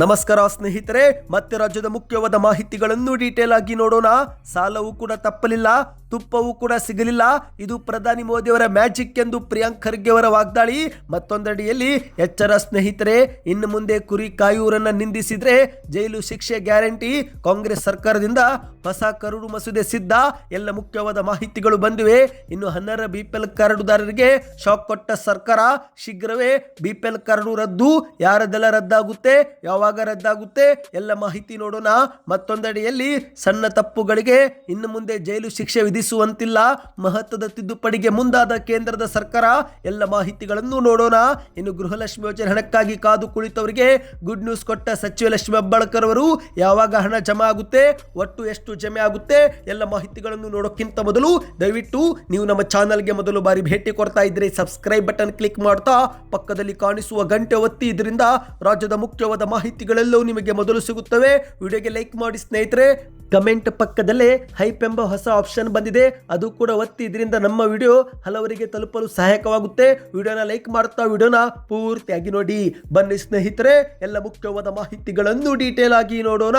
ನಮಸ್ಕಾರ ಸ್ನೇಹಿತರೆ, ಮತ್ತೆ ರಾಜ್ಯದ ಮುಖ್ಯವಾದ ಮಾಹಿತಿಗಳನ್ನು ಡೀಟೇಲ್ ಆಗಿ ನೋಡೋಣ. ಸಾಲವೂ ಕೂಡ ತಪ್ಪಲಿಲ್ಲ, ತುಪ್ಪವೂ ಕೂಡ ಸಿಗಲಿಲ್ಲ. ಇದು ಪ್ರಧಾನಿ ಮೋದಿಯವರ ಮ್ಯಾಜಿಕ್ ಎಂದು ಪ್ರಿಯಾಂಕ್ ಖರ್ಗೆ ಅವರ ವಾಗ್ದಾಳಿ. ಮತ್ತೊಂದಡಿಯಲ್ಲಿ, ಎಚ್ಚರ ಸ್ನೇಹಿತರೆ, ಇನ್ನು ಮುಂದೆ ಕುರಿ ಕಾಯುವರನ್ನ ನಿಂದಿಸಿದ್ರೆ ಜೈಲು ಶಿಕ್ಷೆ ಗ್ಯಾರಂಟಿ ಕಾಂಗ್ರೆಸ್ ಸರ್ಕಾರದಿಂದ ಹೊಸ ಕರಡು ಮಸೂದೆ ಸಿದ್ಧ. ಎಲ್ಲ ಮುಖ್ಯವಾದ ಮಾಹಿತಿಗಳು ಬಂದಿವೆ. ಇನ್ನು ಹನ್ನರ ಬಿಪಿಎಲ್ ಕರಡುದಾರರಿಗೆ ಶಾಕ್ ಕೊಟ್ಟ ಸರ್ಕಾರ ಶೀಘ್ರವೇ ಬಿಪಿಎಲ್ ಕರಡು ರದ್ದು. ಯಾರದೆಲ್ಲ ರದ್ದಾಗುತ್ತೆ, ಯಾವಾಗ ರದ್ದಾಗುತ್ತೆ, ಎಲ್ಲ ಮಾಹಿತಿ ನೋಡೋಣ. ಮತ್ತೊಂದೆಡೆಯಲ್ಲಿ ಸಣ್ಣ ತಪ್ಪುಗಳಿಗೆ ಇನ್ನು ಮುಂದೆ ಜೈಲು ಶಿಕ್ಷೆ ವಿಧಿಸುವಂತಿಲ್ಲ. ಮಹತ್ವದ ತಿದ್ದುಪಡಿಗೆ ಮುಂದಾದ ಕೇಂದ್ರದ ಸರ್ಕಾರ ಎಲ್ಲ ಮಾಹಿತಿಗಳನ್ನು ನೋಡೋಣ. ಇನ್ನು ಗೃಹಲಕ್ಷ್ಮಿ ಯೋಜನೆ ಹಣಕ್ಕಾಗಿ ಕಾದು ಕುಳಿತವರಿಗೆ ಗುಡ್ ನ್ಯೂಸ್ ಕೊಟ್ಟ ಸಚಿವ ಲಕ್ಷ್ಮಿ ಹೆಬ್ಬಾಳ್ಕರ್ ಅವರು, ಯಾವಾಗ ಹಣ ಜಮಾ ಆಗುತ್ತೆ, ಒಟ್ಟು ಎಷ್ಟು ಜಮೆ ಆಗುತ್ತೆ. ಎಲ್ಲ ಮಾಹಿತಿಗಳನ್ನು ನೋಡೋಕ್ಕಿಂತ ಮೊದಲು ದಯವಿಟ್ಟು ನೀವು ನಮ್ಮ ಚಾನಲ್ಗೆ ಮೊದಲು ಬಾರಿ ಭೇಟಿ ಕೊಡ್ತಾ ಇದ್ರೆ ಸಬ್ಸ್ಕ್ರೈಬ್ ಬಟನ್ ಕ್ಲಿಕ್ ಮಾಡ್ತಾ ಪಕ್ಕದಲ್ಲಿ ಕಾಣಿಸುವ ಗಂಟೆ ಒತ್ತಿ ಇದರಿಂದ ರಾಜ್ಯದ ಮುಖ್ಯವಾದ ಮಾಹಿತಿಗಳೆಲ್ಲವೂ ನಿಮಗೆ ಮೊದಲು ಸಿಗುತ್ತವೆ. ವಿಡಿಯೋಗೆ ಲೈಕ್ ಮಾಡಿ ಸ್ನೇಹಿತರೆ, ಕಮೆಂಟ್ ಪಕ್ಕದಲ್ಲೇ ಹೈಪ್ ಎಂಬ ಹೊಸ ಆಪ್ಷನ್ ಬಂದಿದೆ. ಅದು ಕೂಡ ಒತ್ತಿ ಇದರಿಂದ ನಮ್ಮ ವಿಡಿಯೋ ಹಲವರಿಗೆ ತಲುಪಲು ಸಹಾಯಕವಾಗುತ್ತೆ. ವಿಡಿಯೋನ ಲೈಕ್ ಮಾಡ್ತಾ ವಿಡಿಯೋನ ಪೂರ್ತಿಯಾಗಿ ನೋಡಿ. ಬನ್ನಿ ಸ್ನೇಹಿತರೆ, ಎಲ್ಲ ಮುಖ್ಯವಾದ ಮಾಹಿತಿಗಳನ್ನು ಡೀಟೇಲ್ ಆಗಿ ನೋಡೋಣ.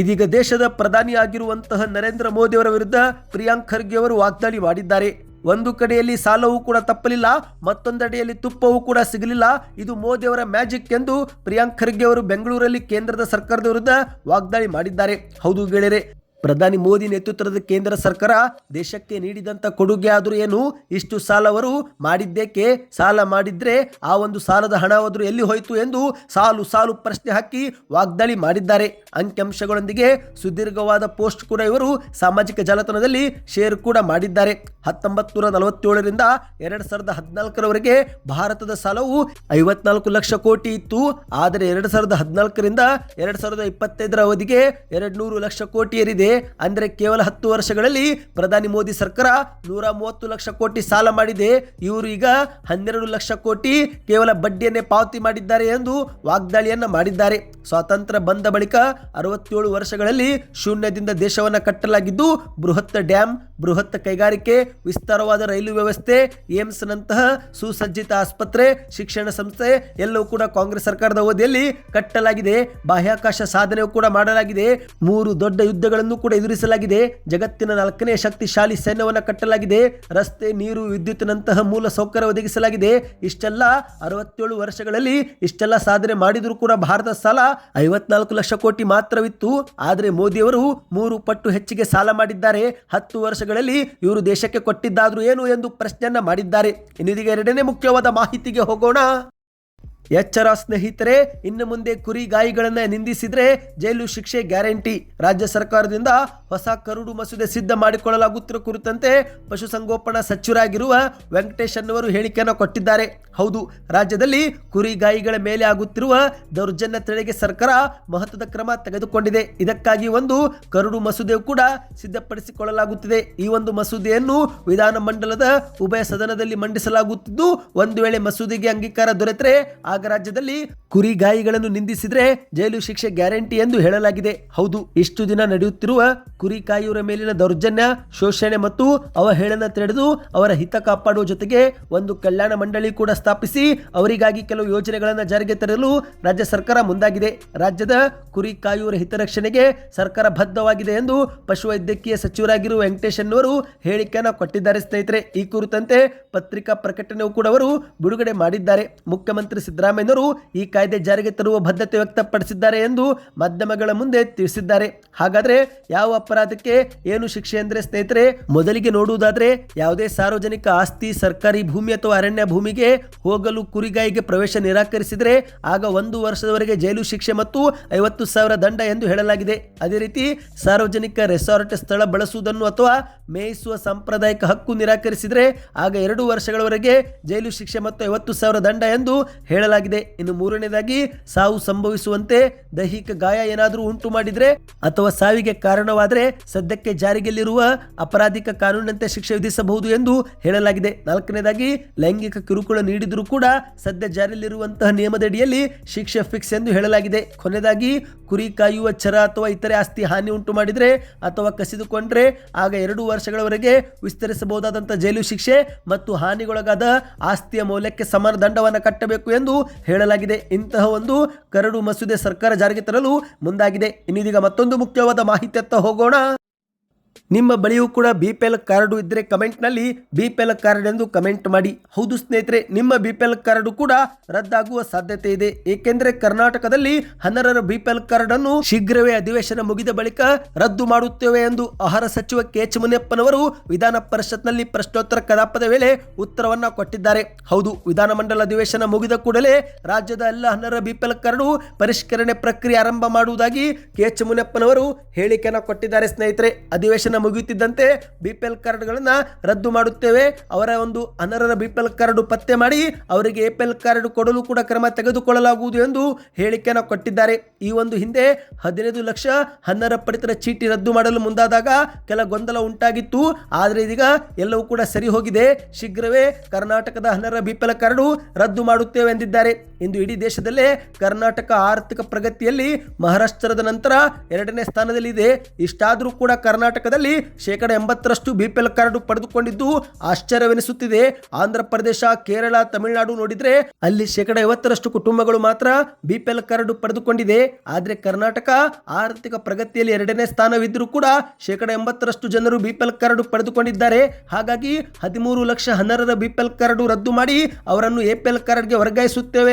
ಇದೀಗ ದೇಶದ ಪ್ರಧಾನಿ ಆಗಿರುವಂತಹ ನರೇಂದ್ರ ಮೋದಿಯವರ ವಿರುದ್ಧ ಪ್ರಿಯಾಂಕ್ ಖರ್ಗೆ ಅವರು ವಾಗ್ದಾಳಿ ಮಾಡಿದ್ದಾರೆ. ಒಂದು ಕಡೆಯಲ್ಲಿ ಸಾಲವೂ ಕೂಡ ತಪ್ಪಲಿಲ್ಲ, ಮತ್ತೊಂದೆಡೆಯಲ್ಲಿ ತುಪ್ಪವೂ ಕೂಡ ಸಿಗಲಿಲ್ಲ. ಇದು ಮೋದಿಯವರ ಮ್ಯಾಜಿಕ್ ಎಂದು ಪ್ರಿಯಾಂಕ್ ಖರ್ಗೆ ಅವರು ಬೆಂಗಳೂರಲ್ಲಿ ಕೇಂದ್ರದ ಸರ್ಕಾರದ ವಿರುದ್ಧ ವಾಗ್ದಾಳಿ ಮಾಡಿದ್ದಾರೆ. ಹೌದು ಗೆಳೆಯರೆ ಪ್ರಧಾನಿ ಮೋದಿ ನೇತೃತ್ವದ ಕೇಂದ್ರ ಸರ್ಕಾರ ದೇಶಕ್ಕೆ ನೀಡಿದಂತ ಕೊಡುಗೆ ಆದರೂ ಏನು? ಇಷ್ಟು ಸಾಲವರು ಮಾಡಿದ್ದೇಕೆ? ಸಾಲ ಮಾಡಿದ್ರೆ ಆ ಒಂದು ಸಾಲದ ಹಣವಾದರೂ ಎಲ್ಲಿ ಹೋಯಿತು ಎಂದು ಸಾಲು ಸಾಲು ಪ್ರಶ್ನೆ ಹಾಕಿ ವಾಗ್ದಾಳಿ ಮಾಡಿದ್ದಾರೆ. ಅಂಕಿಅಂಶಗಳೊಂದಿಗೆ ಸುದೀರ್ಘವಾದ ಪೋಸ್ಟ್ ಕೂಡ ಇವರು ಸಾಮಾಜಿಕ ಜಾಲತಾಣದಲ್ಲಿ ಶೇರ್ ಕೂಡ ಮಾಡಿದ್ದಾರೆ. ಹತ್ತೊಂಬತ್ತು ನೂರ ನಲವತ್ತೇಳರಿಂದ ಎರಡ್ ಸಾವಿರದ ಹದಿನಾಲ್ಕರವರೆಗೆ ಭಾರತದ ಸಾಲವು ಐವತ್ನಾಲ್ಕು ಲಕ್ಷ ಕೋಟಿ ಇತ್ತು. ಆದರೆ ಎರಡು ಸಾವಿರದ ಹದಿನಾಲ್ಕರಿಂದ ಎರಡ್ ಸಾವಿರದ ಇಪ್ಪತ್ತೈದರ ಅವಧಿಗೆ ಎರಡ್ ನೂರು ಲಕ್ಷ ಕೋಟಿ ಏರಿದೆ ಅಂದ್ರೆ ಕೇವಲ ಹತ್ತು ವರ್ಷಗಳಲ್ಲಿ ಪ್ರಧಾನಿ ಮೋದಿ ಸರ್ಕಾರ ನೂರ ಮೂವತ್ತು ಲಕ್ಷ ಕೋಟಿ ಸಾಲ ಮಾಡಿದೆ. ಇವರು ಈಗ ಹನ್ನೆರಡು ಲಕ್ಷ ಕೋಟಿ ಕೇವಲ ಬಡ್ಡಿಯನ್ನೇ ಪಾವತಿ ಮಾಡಿದ್ದಾರೆ ಎಂದು ವಾಗ್ದಾಳಿಯನ್ನ ಮಾಡಿದ್ದಾರೆ. ಸ್ವಾತಂತ್ರ್ಯ ಬಂದ ಬಳಿಕ ಅರವತ್ತೇಳು ವರ್ಷಗಳಲ್ಲಿ ಶೂನ್ಯದಿಂದ ದೇಶವನ್ನ ಕಟ್ಟಲಾಗಿದ್ದು, ಬೃಹತ್ ಡ್ಯಾಮ್ ಬೃಹತ್ ಕೈಗಾರಿಕೆ, ವಿಸ್ತಾರವಾದ ರೈಲು ವ್ಯವಸ್ಥೆ, ಏಮ್ಸ್ನಂತಹ ಸುಸಜ್ಜಿತ ಆಸ್ಪತ್ರೆ, ಶಿಕ್ಷಣ ಸಂಸ್ಥೆ ಎಲ್ಲವೂ ಕೂಡ ಕಾಂಗ್ರೆಸ್ ಸರ್ಕಾರದ ಅವಧಿಯಲ್ಲಿ ಕಟ್ಟಲಾಗಿದೆ. ಬಾಹ್ಯಾಕಾಶ ಸಾಧನೆಯೂ ಕೂಡ ಮಾಡಲಾಗಿದೆ. ಮೂರು ದೊಡ್ಡ ಯುದ್ಧಗಳನ್ನು ಕೂಡ ಎದುರಿಸಲಾಗಿದೆ. ಜಗತ್ತಿನ ನಾಲ್ಕನೇ ಶಕ್ತಿಶಾಲಿ ಸೈನ್ಯವನ್ನು ಕಟ್ಟಲಾಗಿದೆ. ರಸ್ತೆ, ನೀರು ವಿದ್ಯುತ್ನಂತಹ ಮೂಲ ಸೌಕರ್ಯ ಒದಗಿಸಲಾಗಿದೆ. ಇಷ್ಟೆಲ್ಲ ಅರವತ್ತೇಳು ವರ್ಷಗಳಲ್ಲಿ ಇಷ್ಟೆಲ್ಲ ಸಾಧನೆ ಮಾಡಿದರೂ ಕೂಡ ಭಾರತ ಸಾಲ ಐವತ್ನಾಲ್ಕು ಲಕ್ಷ ಕೋಟಿ ಮಾತ್ರವಿತ್ತು. ಆದರೆ ಮೋದಿಯವರು ಮೂರು ಪಟ್ಟು ಹೆಚ್ಚಿಗೆ ಸಾಲ ಮಾಡಿದ್ದಾರೆ. ಹತ್ತು ವರ್ಷಗಳಲ್ಲಿ ಇವರು ದೇಶಕ್ಕೆ ಕೊಟ್ಟಿದ್ದಾದರೂ ಏನು ಎಂದು ಪ್ರಶ್ನೆಯನ್ನ ಮಾಡಿದ್ದಾರೆ. ಇನ್ನಿದೀಗ ಎರಡನೇ ಮುಖ್ಯವಾದ ಮಾಹಿತಿಗೆ ಹೋಗೋಣ. ಎಚ್ಚರ ಸ್ನೇಹಿತರೆ, ಇನ್ನು ಮುಂದೆ ಕುರಿ ಗಾಯಿಗಳನ್ನ ನಿಂದಿಸಿದ್ರೆ ಜೈಲು ಶಿಕ್ಷೆ ಗ್ಯಾರಂಟಿ. ರಾಜ್ಯ ಸರ್ಕಾರದಿಂದ ಹೊಸ ಕರುಡು ಮಸೂದೆ ಸಿದ್ಧ ಮಾಡಿಕೊಳ್ಳಲಾಗುತ್ತಿರುವ ಕುರಿತಂತೆ ಪಶುಸಂಗೋಪನಾ ಸಚಿವರಾಗಿರುವ ವೆಂಕಟೇಶ್ ಅನ್ನುವರು ಹೇಳಿಕೆಯನ್ನು ಕೊಟ್ಟಿದ್ದಾರೆ. ಹೌದು, ರಾಜ್ಯದಲ್ಲಿ ಕುರಿ ಗಾಯಿಗಳ ಮೇಲೆ ಆಗುತ್ತಿರುವ ದೌರ್ಜನ್ಯ ತಡೆಗೆ ಸರ್ಕಾರ ಮಹತ್ವದ ಕ್ರಮ ತೆಗೆದುಕೊಂಡಿದೆ. ಇದಕ್ಕಾಗಿ ಒಂದು ಕರುಡು ಮಸೂದೆ ಕೂಡ ಸಿದ್ಧಪಡಿಸಿಕೊಳ್ಳಲಾಗುತ್ತಿದೆ. ಈ ಒಂದು ಮಸೂದೆಯನ್ನು ವಿಧಾನಮಂಡಲದ ಉಭಯ ಸದನದಲ್ಲಿ ಮಂಡಿಸಲಾಗುತ್ತಿದ್ದು, ಒಂದು ವೇಳೆ ಮಸೂದೆಗೆ ಅಂಗೀಕಾರ ದೊರೆತರೆ ರಾಜ್ಯದಲ್ಲಿ ಕುರಿಗಾಯಿಗಳನ್ನು ನಿಂದಿಸಿದ್ರೆ ಜೈಲು ಶಿಕ್ಷೆ ಗ್ಯಾರಂಟಿ ಎಂದು ಹೇಳಲಾಗಿದೆ. ಹೌದು, ಇಷ್ಟು ದಿನ ನಡೆಯುತ್ತಿರುವ ಕುರಿ ಕಾಯುವರ ಮೇಲಿನ ದೌರ್ಜನ್ಯ, ಶೋಷಣೆ ಮತ್ತು ಅವಹೇಳನ ತಡೆದು ಅವರ ಹಿತ ಕಾಪಾಡುವ ಜೊತೆಗೆ ಒಂದು ಕಲ್ಯಾಣ ಮಂಡಳಿ ಕೂಡ ಸ್ಥಾಪಿಸಿ ಅವರಿಗಾಗಿ ಕೆಲವು ಯೋಜನೆಗಳನ್ನು ಜಾರಿಗೆ ತರಲು ರಾಜ್ಯ ಸರ್ಕಾರ ಮುಂದಾಗಿದೆ. ರಾಜ್ಯದ ಕುರಿ ಕಾಯುವರ ಹಿತರಕ್ಷಣೆಗೆ ಸರ್ಕಾರ ಬದ್ಧವಾಗಿದೆ ಎಂದು ಪಶುವೈದ್ಯಕೀಯ ಸಚಿವರಾಗಿರುವ ವೆಂಕಟೇಶ್ ಅವರು ಹೇಳಿಕೆಯನ್ನು ಕೊಟ್ಟಿದ್ದಾರೆ ಸ್ನೇಹಿತರೆ. ಈ ಕುರಿತಂತೆ ಪತ್ರಿಕಾ ಪ್ರಕಟಣೆಯೂ ಕೂಡ ಅವರು ಬಿಡುಗಡೆ ಮಾಡಿದ್ದಾರೆ. ಮುಖ್ಯಮಂತ್ರಿ ಸಿದ್ದರಾಮಯ್ಯನವರು ಈ ಕಾಯ್ದೆ ಜಾರಿಗೆ ತರುವ ಬದ್ಧತೆ ವ್ಯಕ್ತಪಡಿಸಿದ್ದಾರೆ ಎಂದು ಮಾಧ್ಯಮಗಳ ಮುಂದೆ ತಿಳಿಸಿದ್ದಾರೆ. ಹಾಗಾದ್ರೆ ಯಾವ ಅಪರಾಧಕ್ಕೆ ಏನು ಶಿಕ್ಷೆ ಅಂದ್ರೆ ಸ್ನೇಹಿತರೆ, ಮೊದಲಿಗೆ ನೋಡುವುದಾದ್ರೆ ಯಾವುದೇ ಸಾರ್ವಜನಿಕ ಆಸ್ತಿ, ಸರ್ಕಾರಿ ಭೂಮಿ ಅಥವಾ ಅರಣ್ಯ ಭೂಮಿಗೆ ಹೋಗಲು ಕುರಿಗಾಯಿಗೆ ಪ್ರವೇಶ ನಿರಾಕರಿಸಿದರೆ ಆಗ ಒಂದು ವರ್ಷದವರೆಗೆ ಜೈಲು ಶಿಕ್ಷೆ ಮತ್ತು ಐವತ್ತು ಸಾವಿರ ದಂಡ ಎಂದು ಹೇಳಲಾಗಿದೆ. ಅದೇ ರೀತಿ ಸಾರ್ವಜನಿಕ ರೆಸಾರ್ಟ್ ಸ್ಥಳ ಬಳಸುವುದನ್ನು ಅಥವಾ ಮೇಯಿಸುವ ಸಾಂಪ್ರದಾಯಿಕ ಹಕ್ಕು ನಿರಾಕರಿಸಿದರೆ ಆಗ ಎರಡು ವರ್ಷಗಳವರೆಗೆ ಜೈಲು ಶಿಕ್ಷೆ ಮತ್ತು ಐವತ್ತು ಸಾವಿರ ದಂಡ ಎಂದು ಹೇಳಲಾಗಿದೆ. ಇನ್ನು ಮೂರನೇದಾಗಿ, ಸಾವು ಸಂಭವಿಸುವಂತೆ ದೈಹಿಕ ಗಾಯ ಏನಾದರೂ ಉಂಟು ಮಾಡಿದರೆ ಅಥವಾ ಸಾವಿಗೆ ಕಾರಣವಾದರೆ ಸದ್ಯಕ್ಕೆ ಜಾರಿಗೆಲ್ಲಿರುವ ಅಪರಾಧಿಕ ಕಾನೂನಿನಂತೆ ಶಿಕ್ಷೆ ವಿಧಿಸಬಹುದು ಎಂದು ಹೇಳಲಾಗಿದೆ. ನಾಲ್ಕನೇದಾಗಿ, ಲೈಂಗಿಕ ಕಿರುಕುಳ ನೀಡಿದರೂ ಕೂಡ ಸದ್ಯ ಜಾರಿಯಲ್ಲಿರುವಂತಹ ನಿಯಮದಡಿಯಲ್ಲಿ ಶಿಕ್ಷೆ ಫಿಕ್ಸ್ ಎಂದು ಹೇಳಲಾಗಿದೆ. ಕೊನೆಯದಾಗಿ ಕುರಿ ಕಾಯುವ ಚರ ಅಥವಾ ಇತರೆ ಆಸ್ತಿ ಹಾನಿ ಉಂಟು ಮಾಡಿದರೆ ಅಥವಾ ಕಸಿದುಕೊಂಡ್ರೆ ಆಗ ಎರಡು ವರ್ಷಗಳವರೆಗೆ ವಿಸ್ತರಿಸಬಹುದಾದಂಥ ಜೈಲು ಶಿಕ್ಷೆ ಮತ್ತು ಹಾನಿಗೊಳಗಾದ ಆಸ್ತಿಯ ಮೌಲ್ಯಕ್ಕೆ ಸಮಾನ ದಂಡವನ್ನು ಕಟ್ಟಬೇಕು ಎಂದು ಹೇಳಲಾಗಿದೆ. ಇಂತಹ ಒಂದು ಕರಡು ಮಸೂದೆ ಸರ್ಕಾರ ಜಾರಿಗೆ ತರಲು ಮುಂದಾಗಿದೆ. ಇನ್ನಿದೀಗ ಮತ್ತೊಂದು ಮುಖ್ಯವಾದ ಮಾಹಿತಿಯತ್ತ ಹೋಗೋಣ. ನಿಮ್ಮ ಬಳಿಯೂ ಕೂಡ ಬಿ ಪಿ ಎಲ್ ಕಾರ್ಡು ಇದ್ದರೆ ಕಮೆಂಟ್ನಲ್ಲಿ ಬಿ ಪಿ ಎಲ್ ಕಾರ್ಡ್ ಎಂದು ಕಮೆಂಟ್ ಮಾಡಿ. ಹೌದು ಸ್ನೇಹಿತರೆ, ನಿಮ್ಮ ಬಿ ಪಿ ಎಲ್ ಕಾರ್ಡು ಕೂಡ ರದ್ದಾಗುವ ಸಾಧ್ಯತೆ ಇದೆ. ಏಕೆಂದರೆ ಕರ್ನಾಟಕದಲ್ಲಿ ಹನ್ನರರ ಬಿ ಪಿ ಎಲ್ ಕಾರ್ಡ್ ಅನ್ನು ಶೀಘ್ರವೇ ಅಧಿವೇಶನ ಮುಗಿದ ಬಳಿಕ ರದ್ದು ಮಾಡುತ್ತೇವೆ ಎಂದು ಆಹಾರ ಸಚಿವ ಕೆ ಎಚ್ ಮುನಿಯಪ್ಪನವರು ವಿಧಾನ ಪರಿಷತ್ನಲ್ಲಿ ಪ್ರಶ್ನೋತ್ತರ ಕಲಾಪದ ವೇಳೆ ಉತ್ತರವನ್ನ ಕೊಟ್ಟಿದ್ದಾರೆ. ಹೌದು, ವಿಧಾನಮಂಡಲ ಅಧಿವೇಶನ ಮುಗಿದ ಕೂಡಲೇ ರಾಜ್ಯದ ಎಲ್ಲ ಹನ್ನರ ಬಿ ಪಿ ಎಲ್ ಕಾರ್ಡು ಪರಿಷ್ಕರಣೆ ಪ್ರಕ್ರಿಯೆ ಆರಂಭ ಮಾಡುವುದಾಗಿ ಕೆ ಎಚ್ ಮುನಿಯಪ್ಪನವರು ಹೇಳಿಕೆಯನ್ನು ಕೊಟ್ಟಿದ್ದಾರೆ ಸ್ನೇಹಿತರೆ. ಅಧಿವೇಶನ ಮುಗಿಯುತ್ತಿದ್ದಂತೆ ಬಿ ಪಿ ಎಲ್ ಕಾರ್ಡ್ಗಳನ್ನು ರದ್ದು ಮಾಡುತ್ತೇವೆ. ಅವರ ಒಂದು ಅನರ್ಹರ ಬಿ ಪಿ ಎಲ್ ಕಾರ್ಡ್ ಪತ್ತೆ ಮಾಡಿ ಅವರಿಗೆ ಎ ಪಿ ಎಲ್ ಕಾರ್ಡ್ ಕೊಡಲು ಕೂಡ ಕ್ರಮ ತೆಗೆದುಕೊಳ್ಳಲಾಗುವುದು ಎಂದು ಹೇಳಿಕೆಯನ್ನು ಕೊಟ್ಟಿದ್ದಾರೆ. ಈ ಒಂದು ಹಿಂದೆ ಹದಿನೈದು ಲಕ್ಷ ಹನ್ನರ ಪಡಿತರ ಚೀಟಿ ರದ್ದು ಮಾಡಲು ಮುಂದಾದಾಗ ಕೆಲ ಗೊಂದಲ ಉಂಟಾಗಿತ್ತು. ಆದರೆ ಇದೀಗ ಎಲ್ಲವೂ ಕೂಡ ಸರಿ ಹೋಗಿದೆ. ಶೀಘ್ರವೇ ಕರ್ನಾಟಕದ ಹನ್ನರ ಬಿ ಪಿ ಎಲ್ ಕಾರ್ಡು ರದ್ದು ಮಾಡುತ್ತೇವೆ ಎಂದಿದ್ದಾರೆ. ಇಂದು ಇಡೀ ದೇಶದಲ್ಲೇ ಕರ್ನಾಟಕ ಆರ್ಥಿಕ ಪ್ರಗತಿಯಲ್ಲಿ ಮಹಾರಾಷ್ಟ್ರದ ನಂತರ ಎರಡನೇ ಸ್ಥಾನದಲ್ಲಿದೆ. ಇಷ್ಟಾದರೂ ಕೂಡ ಕರ್ನಾಟಕದಲ್ಲಿ ಶೇಕಡ ಎಂಬತ್ತರಷ್ಟು ಬಿ ಪಿ ಕಾರ್ಡು ಪಡೆದುಕೊಂಡಿದ್ದು ಆಶ್ಚರ್ಯವೆನಿಸುತ್ತಿದೆ. ಆಂಧ್ರ ಪ್ರದೇಶ, ಕೇರಳ, ತಮಿಳುನಾಡು ನೋಡಿದರೆ ಅಲ್ಲಿ ಶೇಕಡ ಐವತ್ತರಷ್ಟು ಕುಟುಂಬಗಳು ಮಾತ್ರ ಬಿ ಪಿ ಎಲ್ ಕಾರ್ಡ್ ಪಡೆದುಕೊಂಡಿದೆ. ಆದರೆ ಕರ್ನಾಟಕ ಆರ್ಥಿಕ ಪ್ರಗತಿಯಲ್ಲಿ ಎರಡನೇ ಸ್ಥಾನವಿದ್ದರೂ ಕೂಡ ಶೇಕಡ ಎಂಬತ್ತರಷ್ಟು ಜನರು ಬಿ ಪಿ ಕಾರ್ಡು ಪಡೆದುಕೊಂಡಿದ್ದಾರೆ. ಹಾಗಾಗಿ ಹದಿಮೂರು ಲಕ್ಷ ಹನ್ನರರ ಬಿ ಪಿ ಕಾರ್ಡು ರದ್ದು ಮಾಡಿ ಅವರನ್ನು ಎ ಪಿ ಎಲ್ ಕಾರ್ಡ್ಗೆ ವರ್ಗಾಯಿಸುತ್ತೇವೆ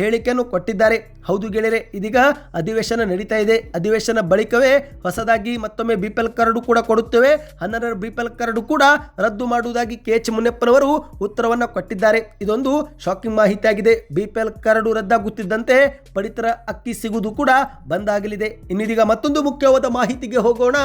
ಹೇಳಿಕೆಯನ್ನು ಕೊಟ್ಟಿದ್ದಾರೆ. ಹೌದು ಗೆಳೆಯರೆ, ಇದೀಗ ಅಧಿವೇಶನ ನಡೀತಾ ಇದೆ. ಅಧಿವೇಶನ ಬಳಿಕವೇ ಹೊಸದಾಗಿ ಮತ್ತೊಮ್ಮೆ ಬಿ ಪಿ ಎಲ್ ಕಾರ್ಡು ಕೂಡ ಕೊಡುತ್ತೇವೆ. ಹನ್ನೆರಡರ ಬಿ ಪಿ ಎಲ್ ಕಾರ್ಡು ಕೂಡ ರದ್ದು ಮಾಡುವುದಾಗಿ ಕೆ ಎಚ್ ಮುನಿಯಪ್ಪನವರು ಉತ್ತರವನ್ನು ಕೊಟ್ಟಿದ್ದಾರೆ. ಇದೊಂದು ಶಾಕಿಂಗ್ ಮಾಹಿತಿಯಾಗಿದೆ. ಬಿ ಪಿ ಎಲ್ ಕಾರ್ಡು ರದ್ದಾಗುತ್ತಿದ್ದಂತೆ ಪಡಿತರ ಅಕ್ಕಿ ಸಿಗುವುದು ಕೂಡ ಬಂದಾಗಲಿದೆ. ಇನ್ನಿದೀಗ ಮತ್ತೊಂದು ಮುಖ್ಯವಾದ ಮಾಹಿತಿಗೆ ಹೋಗೋಣ.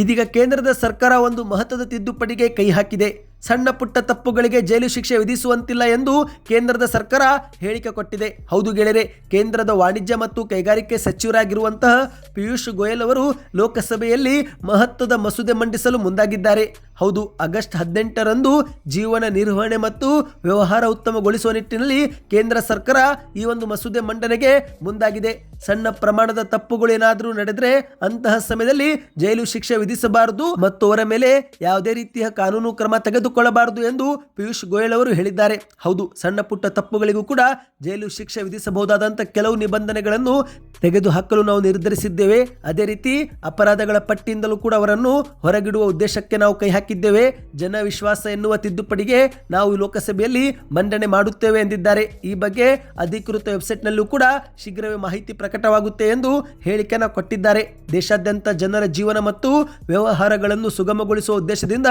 ಇದೀಗ ಕೇಂದ್ರದ ಸರ್ಕಾರ ಒಂದು ಮಹತ್ವದ ತಿದ್ದುಪಡಿಗೆ ಕೈ ಹಾಕಿದೆ. ಸಣ್ಣ ಪುಟ್ಟ ತಪ್ಪುಗಳಿಗೆ ಜೈಲು ಶಿಕ್ಷೆ ವಿಧಿಸುವಂತಿಲ್ಲ ಎಂದು ಕೇಂದ್ರದ ಸರ್ಕಾರ ಹೇಳಿಕೆ ಕೊಟ್ಟಿದೆ. ಹೌದು ಗೆಳೆಯರೆ, ಕೇಂದ್ರದ ವಾಣಿಜ್ಯ ಮತ್ತು ಕೈಗಾರಿಕೆ ಸಚಿವರಾಗಿರುವಂತಹ ಪಿಯೂಷ್ ಗೋಯಲ್ ಅವರು ಲೋಕಸಭೆಯಲ್ಲಿ ಮಹತ್ವದ ಮಸೂದೆ ಮಂಡಿಸಲು ಮುಂದಾಗಿದ್ದಾರೆ. ಹೌದು, ಆಗಸ್ಟ್ ಹದಿನೆಂಟರಂದು ಜೀವನ ನಿರ್ವಹಣೆ ಮತ್ತು ವ್ಯವಹಾರ ಉತ್ತಮಗೊಳಿಸುವ ನಿಟ್ಟಿನಲ್ಲಿ ಕೇಂದ್ರ ಸರ್ಕಾರ ಈ ಒಂದು ಮಸೂದೆ ಮಂಡನೆಗೆ ಮುಂದಾಗಿದೆ. ಸಣ್ಣ ಪ್ರಮಾಣದ ತಪ್ಪುಗಳು ಏನಾದರೂ ನಡೆದರೆ ಅಂತಹ ಸಮಯದಲ್ಲಿ ಜೈಲು ಶಿಕ್ಷೆ ವಿಧಿಸಬಾರದು ಮತ್ತು ಅವರ ಮೇಲೆ ಯಾವುದೇ ರೀತಿಯ ಕಾನೂನು ಕ್ರಮ ತೆಗೆದುಕೊಳ್ಳಬಾರದು ಎಂದು ಪಿಯೂಷ್ ಗೋಯಲ್ ಅವರು ಹೇಳಿದ್ದಾರೆ. ಹೌದು, ಸಣ್ಣ ಪುಟ್ಟ ತಪ್ಪುಗಳಿಗೂ ಕೂಡ ಜೈಲು ಶಿಕ್ಷೆ ವಿಧಿಸಬಹುದಾದಂತಹ ಕೆಲವು ನಿಬಂಧನೆಗಳನ್ನು ತೆಗೆದುಹಾಕಲು ನಾವು ನಿರ್ಧರಿಸಿದ್ದೇವೆ. ಅದೇ ರೀತಿ ಅಪರಾಧಗಳ ಪಟ್ಟಿಯಿಂದಲೂ ಕೂಡ ಅವರನ್ನು ಹೊರಗಿಡುವ ಉದ್ದೇಶಕ್ಕೆ ನಾವು ಕೈ ಹಾಕಿದ್ದೇವೆ. ಜನ ವಿಶ್ವಾಸ ಎನ್ನುವ ತಿದ್ದುಪಡಿಗೆ ನಾವು ಲೋಕಸಭೆಯಲ್ಲಿ ಮಂಡನೆ ಮಾಡುತ್ತೇವೆ ಎಂದಿದ್ದಾರೆ. ಈ ಬಗ್ಗೆ ಅಧಿಕೃತ ವೆಬ್ಸೈಟ್ನಲ್ಲೂ ಕೂಡ ಶೀಘ್ರವೇ ಮಾಹಿತಿ ಪ್ರಕಟವಾಗುತ್ತೆ ಎಂದು ಹೇಳಿಕೆಯನ್ನು ಕೊಟ್ಟಿದ್ದಾರೆ. ದೇಶಾದ್ಯಂತ ಜನರ ಜೀವನ ಮತ್ತು ವ್ಯವಹಾರಗಳನ್ನು ಸುಗಮಗೊಳಿಸುವ ಉದ್ದೇಶದಿಂದ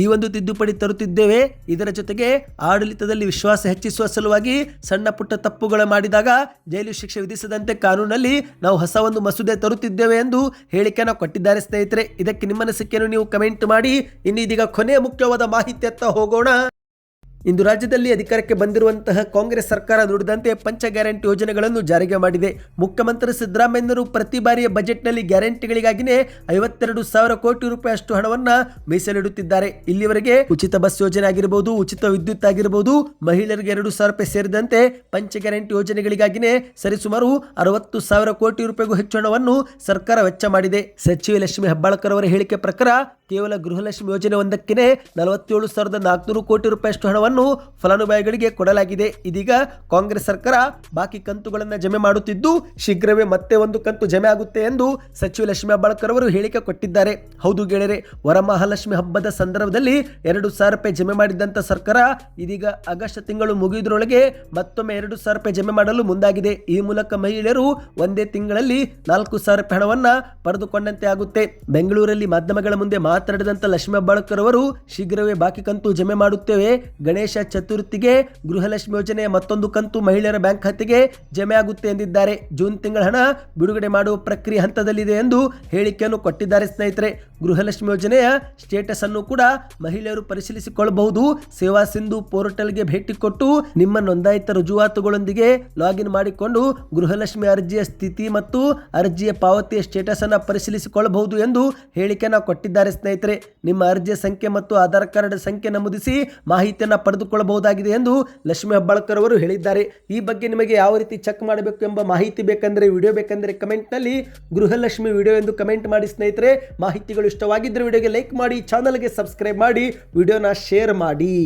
ಈ ಒಂದು ತಿದ್ದುಪಡಿ ತರುತ್ತಿದ್ದೇವೆ. ಇದರ ಜೊತೆಗೆ ಆಡಳಿತದಲ್ಲಿ ವಿಶ್ವಾಸ ಹೆಚ್ಚಿಸುವ ಸಲುವಾಗಿ ಸಣ್ಣ ಪುಟ್ಟ ತಪ್ಪುಗಳ ಮಾಡಿದಾಗ ಜೈಲು ಶಿಕ್ಷೆ ವಿಧಿಸದಂತೆ ಕಾನೂನಲ್ಲಿ ನಾವು ಹೊಸ ಒಂದು ಮಸೂದೆ ತರುತ್ತಿದ್ದೇವೆ ಎಂದು ಹೇಳಿಕೆಯನ್ನು ಕೊಟ್ಟಿದ್ದಾರೆ ಸ್ನೇಹಿತರೆ. ಇದಕ್ಕೆ ನಿಮ್ಮ ಅನಿಸಿಕೆಯನ್ನು ನೀವು ಕಮೆಂಟ್ ಮಾಡಿ. ಇನ್ನು ಇದೀಗ ಕೊನೆಯ ಮುಖ್ಯವಾದ ಮಾಹಿತಿಯತ್ತ ಹೋಗೋಣ. ಇಂದು ರಾಜ್ಯದಲ್ಲಿ ಅಧಿಕಾರಕ್ಕೆ ಬಂದಿರುವಂತಹ ಕಾಂಗ್ರೆಸ್ ಸರ್ಕಾರ ನುಡಿದಂತೆ ಪಂಚ ಗ್ಯಾರಂಟಿ ಯೋಜನೆಗಳನ್ನು ಜಾರಿಗೆ ಮಾಡಿದೆ. ಮುಖ್ಯಮಂತ್ರಿ ಸಿದ್ದರಾಮಯ್ಯರು ಪ್ರತಿ ಬಾರಿಯ ಬಜೆಟ್ನಲ್ಲಿ ಗ್ಯಾರಂಟಿಗಳಿಗಾಗಿನೇ ಐವತ್ತೆರಡು ಸಾವಿರ ಕೋಟಿ ರೂಪಾಯಿ ಅಷ್ಟು ಹಣವನ್ನ ಮೀಸಲಿಡುತ್ತಿದ್ದಾರೆ. ಇಲ್ಲಿವರೆಗೆ ಉಚಿತ ಬಸ್ ಯೋಜನೆ ಆಗಿರಬಹುದು ಉಚಿತ ವಿದ್ಯುತ್ ಆಗಿರಬಹುದು ಮಹಿಳೆಯರಿಗೆ ಎರಡು ಸಾವಿರ ರೂಪಾಯಿ ಸೇರಿದಂತೆ ಪಂಚ ಗ್ಯಾರಂಟಿ ಯೋಜನೆಗಳಿಗಾಗಿನೇ ಸರಿಸುಮಾರು ಅರವತ್ತು ಸಾವಿರ ಕೋಟಿ ರೂಪಾಯಿಗೂ ಹೆಚ್ಚು ಹಣವನ್ನು ಸರ್ಕಾರ ವೆಚ್ಚ ಮಾಡಿದೆ. ಸಚಿವೆ ಲಕ್ಷ್ಮಿ ಹೆಬ್ಬಾಳ್ಕರ್ ಅವರ ಹೇಳಿಕೆ ಪ್ರಕಾರ ಕೇವಲ ಗೃಹಲಕ್ಷ್ಮಿ ಯೋಜನೆ ಒಂದಕ್ಕೆ ನಲವತ್ತೇಳು ಸಾವಿರದ ನಾಲ್ಕುನೂರು ಕೋಟಿ ರೂಪಾಯಿಯಷ್ಟು ಹಣವನ್ನು ಫಲಾನುಭವಿಗಳಿಗೆ ಕೊಡಲಾಗಿದೆ. ಇದೀಗ ಕಾಂಗ್ರೆಸ್ ಸರ್ಕಾರ ಬಾಕಿ ಕಂತುಗಳನ್ನು ಜಮೆ ಮಾಡುತ್ತಿದ್ದು, ಶೀಘ್ರವೇ ಮತ್ತೆ ಒಂದು ಕಂತು ಜಮೆ ಆಗುತ್ತೆ ಎಂದು ಸಚಿವ ಲಕ್ಷ್ಮೀ ಹೆಬ್ಬಾಳ್ಕರ್ ಅವರು ಹೇಳಿಕೆ ಕೊಟ್ಟಿದ್ದಾರೆ. ಹೌದು ಗೆಳೆಯರೆ, ವರಮಹಾಲಕ್ಷ್ಮಿ ಹಬ್ಬದ ಸಂದರ್ಭದಲ್ಲಿ ಎರಡು ಸಾವಿರ ರೂಪಾಯಿ ಜಮೆ ಮಾಡಿದ್ದಂಥ ಸರ್ಕಾರ ಇದೀಗ ಆಗಸ್ಟ್ ತಿಂಗಳು ಮುಗಿಯುವುದರೊಳಗೆ ಮತ್ತೊಮ್ಮೆ ಎರಡು ಸಾವಿರ ರೂಪಾಯಿ ಜಮೆ ಮಾಡಲು ಮುಂದಾಗಿದೆ. ಈ ಮೂಲಕ ಮಹಿಳೆಯರು ಒಂದೇ ತಿಂಗಳಲ್ಲಿ ನಾಲ್ಕು ಸಾವಿರ ರೂಪಾಯಿ ಹಣವನ್ನು ಪಡೆದುಕೊಂಡಂತೆ ಆಗುತ್ತೆ. ಬೆಂಗಳೂರಲ್ಲಿ ಮಾಧ್ಯಮಗಳ ಮುಂದೆ ಮಾತನಾಡಿದಂಥ ಲಕ್ಷ್ಮಿ ಹೆಬ್ಬಾಳ್ಕರ್ ಅವರು ಶೀಘ್ರವೇ ಬಾಕಿ ಕಂತು ಜಮೆ ಮಾಡುತ್ತೇವೆ. ಗಣೇಶ ಚತುರ್ಥಿಗೆ ಗೃಹಲಕ್ಷ್ಮಿ ಯೋಜನೆಯ ಮತ್ತೊಂದು ಕಂತು ಮಹಿಳೆಯರ ಬ್ಯಾಂಕ್ ಖಾತೆಗೆ ಜಮೆ ಆಗುತ್ತೆ ಎಂದಿದ್ದಾರೆ. ಜೂನ್ ತಿಂಗಳ ಹಣ ಬಿಡುಗಡೆ ಮಾಡುವ ಪ್ರಕ್ರಿಯೆ ಹಂತದಲ್ಲಿದೆ ಎಂದು ಹೇಳಿಕೆಯನ್ನು ಕೊಟ್ಟಿದ್ದಾರೆ ಸ್ನೇಹಿತರೆ. ಗೃಹಲಕ್ಷ್ಮಿ ಯೋಜನೆಯ ಸ್ಟೇಟಸ್ ಅನ್ನು ಕೂಡ ಮಹಿಳೆಯರು ಪರಿಶೀಲಿಸಿಕೊಳ್ಳಬಹುದು. ಸೇವಾ ಸಿಂಧು ಪೋರ್ಟಲ್ಗೆ ಭೇಟಿ ಕೊಟ್ಟು ನಿಮ್ಮ ನೋಂದಾಯಿತ ರುಜುವಾತುಗಳೊಂದಿಗೆ ಲಾಗಿನ್ ಮಾಡಿಕೊಂಡು ಗೃಹಲಕ್ಷ್ಮಿ ಅರ್ಜಿಯ ಸ್ಥಿತಿ ಮತ್ತು ಅರ್ಜಿಯ ಪಾವತಿಯ ಸ್ಟೇಟಸ್ ಅನ್ನು ಪರಿಶೀಲಿಸಿಕೊಳ್ಳಬಹುದು ಎಂದು ಹೇಳಿಕೆಯನ್ನು ಕೊಟ್ಟಿದ್ದಾರೆ ಸ್ನೇಹಿತರೆ, ನಿಮ್ಮ ಅರ್ಜಿ ಸಂಖ್ಯೆ ಮತ್ತು ಆಧಾರ್ ಕಾರ್ಡ್ ಸಂಖ್ಯೆ ನಮೂದಿಸಿ ಮಾಹಿತಿಯನ್ನು ಪಡೆದುಕೊಳ್ಳಬಹುದಾಗಿದೆ ಎಂದು ಲಕ್ಷ್ಮೀ ಹೆಬ್ಬಾಳ್ಕರ್ ಅವರು ಹೇಳಿದ್ದಾರೆ. ಈ ಬಗ್ಗೆ ನಿಮಗೆ ಯಾವ ರೀತಿ ಚೆಕ್ ಮಾಡಬೇಕು ಎಂಬ ಮಾಹಿತಿ ಬೇಕೆಂದರೆ, ವಿಡಿಯೋ ಬೇಕಂದರೆ ಕಮೆಂಟ್ನಲ್ಲಿ ಗೃಹಲಕ್ಷ್ಮಿ ವಿಡಿಯೋ ಎಂದು ಕಮೆಂಟ್ ಮಾಡಿ ಸ್ನೇಹಿತರೆ. ಮಾಹಿತಿಗಳು ಇಷ್ಟವಾಗಿದ್ದರೆ ವಿಡಿಯೋಗೆ ಲೈಕ್ ಮಾಡಿ ಚಾನಲ್ಗೆ ಸಬ್ಸ್ಕ್ರೈಬ್ ಮಾಡಿ, ವಿಡಿಯೋನ ಶೇರ್ ಮಾಡಿ.